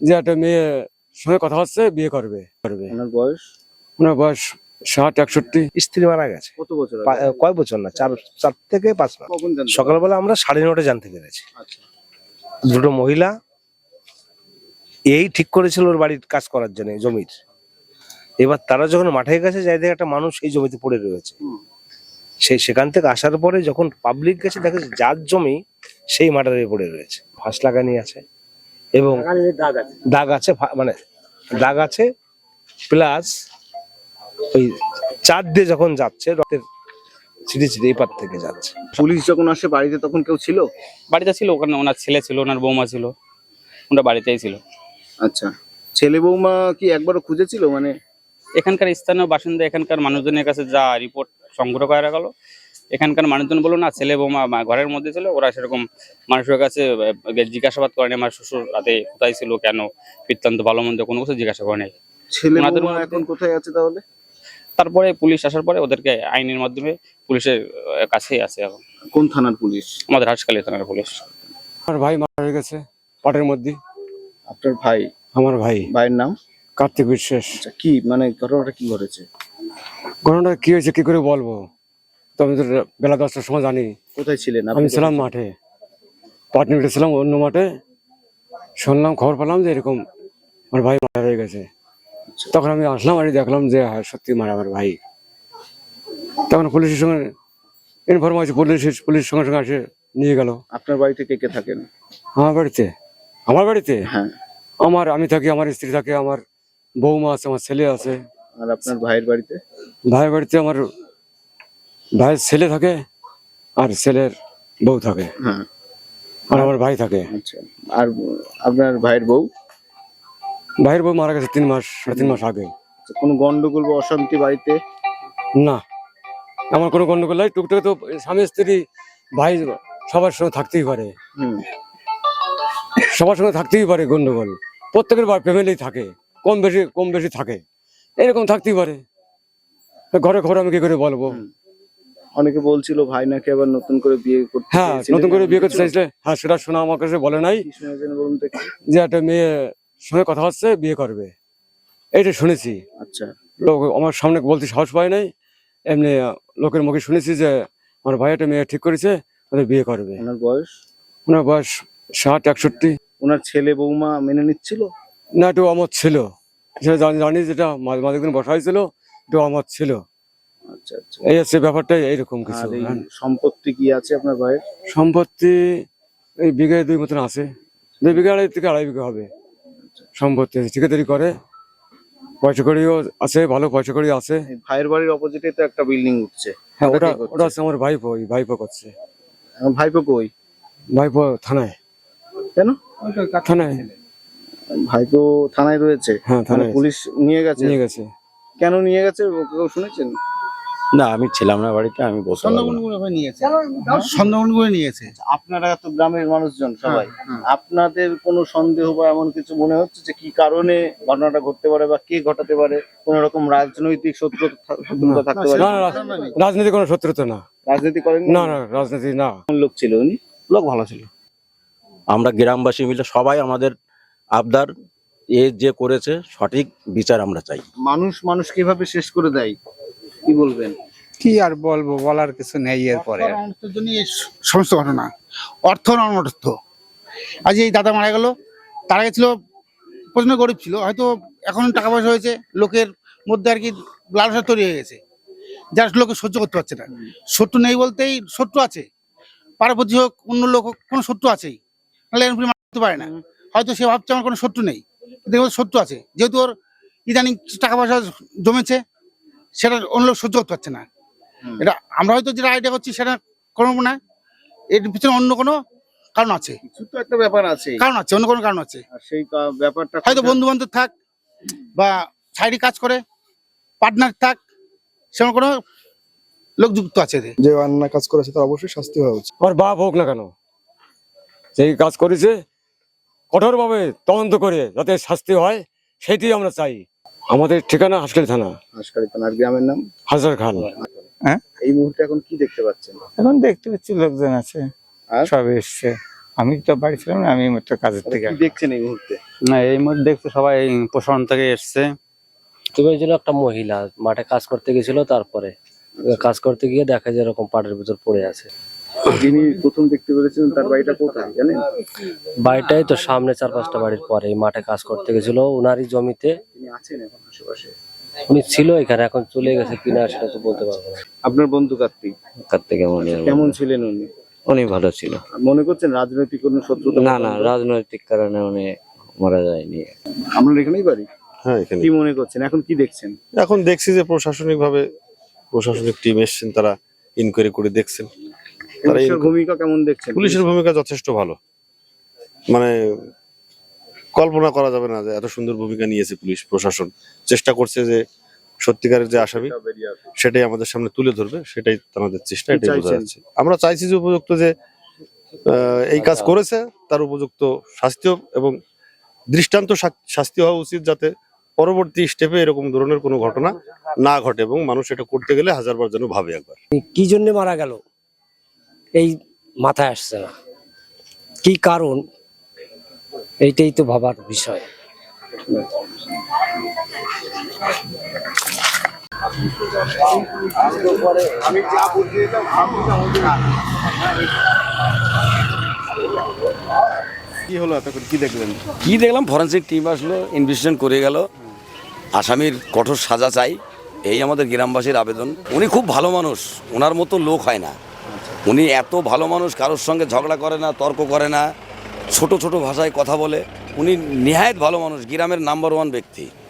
যে একটা মেয়ে সঙ্গে কথা হচ্ছে বিয়ে করবে। করবে। ওনার বয়স? ওনার বয়স ষাট একষট্টি। স্ত্রী মারা গেছে। কত বছর কয় বছর না? চার চার থেকে পাঁচ সকালবেলা আমরা সাড়ে নটা জানতে পেরেছি। আচ্ছা। দুটো মহিলা এই ঠিক করেছিল ওর বাড়ির কাজ করার জন্য জমির। এবার তারা যখন মাঠে গেছে যাই দেখে একটা মানুষ এই জমিতে পড়ে রয়েছে। সেই সেখান থেকে আসার পরে যখন পাবলিক গেছে দেখেছে যার জমি সেই মাটারে পড়ে রয়েছে। ফাঁস লাগানি আছে। এবং দাগ আছে। মানে দাগ আছে প্লাস ওই চার দিয়ে যখন যাচ্ছে রক্তের ছিটে ছিটে এই পার থেকে যাচ্ছে। পুলিশ যখন আসে বাড়িতে তখন কেউ ছিল? বাড়িতে ছিল ওখানে ওনার ছেলে ছিল ওনার বৌমা ছিল ওনারা বাড়িতেই ছিল। আচ্ছা ছেলে বৌমা কি একবারও খুঁজেছিল? মানে এখানকার স্থানীয় বাসিন্দা এখানকার মানুষজনের কাছে যা রিপোর্ট সংগ্রহ করা গেল এখানকার মানুষজন বলল না ছেলে বৌমা মা- ঘরের মধ্যে ছিল ওরা সেরকম মানুষের কাছে জিজ্ঞাসাবাদ করেনি আমার শ্বশুর রাতে কোথায় ছিল কেন বৃত্তান্ত ভালো মন্দ কোনো কিছু জিজ্ঞাসা করেনি ছেলে এখন কোথায় আছে তাহলে? তারপরে পুলিশ আসার পরে ওদেরকে আইনের মাধ্যমে পুলিশের কাছেই আছে এখন। কোন থানার পুলিশ? আমাদের হাসকালি থানার পুলিশ। আমার ভাই মারা গেছে পাটের মধ্যে। আপনার ভাই? আমার ভাই। ভাইয়ের নাম? কার্তিক বিশ্বাস। আচ্ছা কি মানে ঘটনাটা কি ঘটেছে? ঘটনাটা কি হয়েছে কি করে বলব? তো আমি তো বেলা দশটার সময় জানি। কোথায় ছিলেন আমি ছিলাম মাঠে। পাটনি উঠেছিলাম অন্য মাঠে। শুনলাম খবর পেলাম যে এরকম আমার ভাই মারা হয়ে গেছে। তখন আমি আসলাম আর দেখলাম যে হ্যাঁ সত্যি মারা আমার ভাই। তখন পুলিশের সঙ্গে ইনফর্ম আছে পুলিশ পুলিশ সঙ্গে সঙ্গে আসে নিয়ে গেল। আপনার বাড়িতে কে কে থাকেন? আমার বাড়িতে? আমার বাড়িতে? হ্যাঁ। আমার আমি থাকি আমার স্ত্রী থাকে আমার বৌমা আছে আমার ছেলে আছে। আর আপনার ভাইয়ের বাড়িতে? ভাইয়ের বাড়িতে আমার ভাইয়ের ছেলে থাকে আর ছেলের বউ থাকে। হ্যাঁ। আর আমার ভাই থাকে। আচ্ছা। আর আপনার ভাইয়ের বউ? ভাইয়ের বউ মারা গেছে তিন মাস সাড়ে তিন মাস আগে। আচ্ছা, কোনো গন্ডগোল বা অশান্তি বাড়িতে? না। আমার কোনো গন্ডগোল নাই। টুকটাক তো স্বামী স্ত্রী ভাই সবার সঙ্গে থাকতেই পারে। হুম। সবার সঙ্গে থাকতেই পারে গন্ডগোল। প্রত্যেকের বার ফ্যামিলি থাকে। কম বেশি কম বেশি থাকে। এরকম থাকতেই পারে। ঘরে ঘরে আমি কি করে বলব? অনেকে বলছিল ভাই নাকি আবার নতুন করে বিয়ে করতে হ্যাঁ নতুন করে বিয়ে করতে চাইছিলে হ্যাঁ সেটা শোনা আমার কাছে বলে নাই। বলুন তো যে একটা মেয়ে সঙ্গে কথা হচ্ছে বিয়ে করবে। এটা শুনেছি। আচ্ছা। লোক আমার সামনে বলতে সাহস পায় নাই। এমনি লোকের মুখে শুনেছি যে আমার ভাই একটা মেয়ে ঠিক করেছে ওদের বিয়ে করবে। ওনার বয়স? ওনার বয়স ষাট একষট্টি। ওনার ছেলে বৌমা মেনে নিচ্ছিল? না একটু অমত ছিল। সেটা জানি যেটা মাঝে মাঝে দিন বসা হয়েছিল একটু অমত ছিল। আচ্ছা আচ্ছা। এই হচ্ছে ব্যাপারটা এইরকম কিছু আর এই হ্যাঁ। সম্পত্তি কি আছে আপনার ভাইয়ের? সম্পত্তি এই বিঘে দুই মতন আছে। দুই বিঘা আড়াই থেকে আড়াই বিঘা হবে। সম্পত্তি আছে ঠিকাদারি করে। পয়সা কড়িও আছে ভালো পয়সা কড়ি আছে। এই ভাইয়ের বাড়ির অপোজিটে তো একটা বিল্ডিং উঠছে। হ্যাঁ ওটা ওটা কে করছে? ওটা হচ্ছে আমার ভাইপো ওই ভাইপো করছে। ভাইপো কই? ভাইপো থানায়। কেন? থানায়। ভাইপো থানায় রয়েছে? হ্যাঁ মানে থানায় পুলিশ নিয়ে গেছে? নিয়ে গেছে। কেন নিয়ে গেছে? কেউ শুনেছেন? না আমি ছিলাম না বাড়িতে আমি করে নিয়েছে? করে নিয়েছে? আপনারা তো গ্রামের মানুষজন সবাই। হ্যাঁ, আপনাদের কোনো সন্দেহ বা এমন কিছু মনে হচ্ছে যে কি কারণে ঘটনাটা ঘটতে পারে বা কে ঘটাতে পারে? কোন রকম রাজনৈতিক শত্রুতা থাকতে পারে? না না রাজনীতি কোনো শত্রুতা না। রাজনীতি করেন না না রাজনীতি না। লোক ছিল উনি? লোক ভালো ছিল। আমরা গ্রামবাসী মিলে সবাই আমাদের আবদার এ যে করেছে সঠিক বিচার আমরা চাই। মানুষ মানুষ কীভাবে শেষ করে দেয়? কি বলবেন? কি আর বলব বলার কিছু নেই এরপরে। সমস্ত ঘটনা। অর্থ অনর্থ। আজ এই দাদা মারা গেল তারা গেছিল প্রচণ্ড গরিব ছিল হয়তো এখন টাকা পয়সা হয়েছে লোকের মধ্যে আর কি লালসা তৈরি হয়ে গেছে। যার লোকে সহ্য করতে পারছে না। শত্রু নেই বলতেই শত্রু আছে। পার্বতী হোক অন্য লোক হোক কোনো শত্রু আছেই। নাহলে এরকম মারতে পারে না। হয়তো সে ভাবছে আমার কোনো শত্রু নেই। কিন্তু ওর শত্রু আছে। যেহেতু ওর ইদানিং টাকা পয়সা জমেছে সেটা অন্য লোক সহ্য করতে পারছে না। এটা আমরা হয়তো যেটা আইডিয়া করছি সেটা করব না। এর পিছনে অন্য কোনো কারণ আছে। কিছু তো একটা ব্যাপার আছে। কারণ আছে অন্য কোনো কারণ আছে। আর সেই ব্যাপারটা হয়তো বন্ধু বান্ধব থাক বা সাইডে কাজ করে পার্টনার থাক সেরকম কোনো লোক যুক্ত আছে। যে অন্যায় কাজ করেছে তার অবশ্যই শাস্তি হওয়া উচিত। আমার বাপ হোক না কেন সেই কাজ করেছে কঠোরভাবে তদন্ত করে যাতে শাস্তি হয় সেটি আমরা চাই। আমাদের ঠিকানা হাসখালি থানা। হাসকারি থানার গ্রামের নাম? হাজার খান। এই মুহূর্তে এখন কি দেখতে পাচ্ছেন? এখন দেখতে পাচ্ছি লোকজন আছে। আর? সব এসছে। আমি তো বাড়ি ছিলাম না আমি একটা কাজের থেকে কি দেখছেন এই মুহূর্তে? না এই মুহূর্তে দেখছি সবাই প্রশাসন থেকে এসছে। তুমি ছিল একটা মহিলা মাঠে কাজ করতে গেছিল তারপরে কাজ করতে গিয়ে দেখা যায় এরকম পাটের ভিতর পড়ে আছে। যিনি প্রথম দেখতে পেরেছিলেন তার বাড়িটা কোথায় জানেন? বাড়িটাই তো সামনে চার পাঁচটা বাড়ির পরে এই মাঠে কাজ করতে গেছিল। ওনারই জমিতে তিনি আছেন এখন আশেপাশে? উনি ছিল এখানে এখন চলে গেছে কিনা সেটা তো বলতে পারব না। আপনার বন্ধু কার্তিক? থেকে মনে হয় কেমন ছিলেন উনি? উনি ভালো ছিল। মনে করছেন রাজনৈতিক কোনো শত্রুতা না না রাজনৈতিক কারণে উনি মারা যায়নি। আপনার এখানেই বাড়ি? হ্যাঁ এখানে কি মনে করছেন? এখন কি দেখছেন? এখন দেখছি যে প্রশাসনিক ভাবে প্রশাসনিক টিম এসছেন তারা ইনকোয়ারি করে দেখছেন। পুলিশের ভূমিকা কেমন দেখছেন? পুলিশের ভূমিকা যথেষ্ট ভালো। মানে কল্পনা করা যাবে না যে এত সুন্দর ভূমিকা নিয়েছে পুলিশ প্রশাসন। চেষ্টা করছে যে সত্যিকারের যে আসামি সেটাই আমাদের সামনে তুলে ধরবে সেটাই আমাদের চেষ্টা এটাই বোঝা যাচ্ছে। আমরা চাইছি যে উপযুক্ত যে এই কাজ করেছে তার উপযুক্ত শাস্তি হোক এবং দৃষ্টান্ত শাস্তি হওয়া উচিত যাতে পরবর্তী স্টেপে এরকম ধরনের কোনো ঘটনা না ঘটে এবং মানুষ এটা করতে গেলে হাজারবার যেন ভাবে একবার। কি জন্য মারা গেল? এই মাথায় আসছে না। কি কারণ? এইটাই তো ভাবার বিষয়। কি হলো এতক্ষণ? কি দেখলেন? কি দেখলাম? ফরেন্সিক টিম আসলো ইনভেস্টিগেশন করে গেল। আসামির কঠোর সাজা চাই এই আমাদের গ্রামবাসীর আবেদন। উনি খুব ভালো মানুষ ওনার মতো লোক হয় না। উনি এত ভালো মানুষ, কারোর সঙ্গে ঝগড়া করে না, তর্ক করে না, ছোট ছোট ভাষায় কথা বলে। উনি নিহায়ত ভালো মানুষ, গ্রামের নাম্বার ওয়ান ব্যক্তি।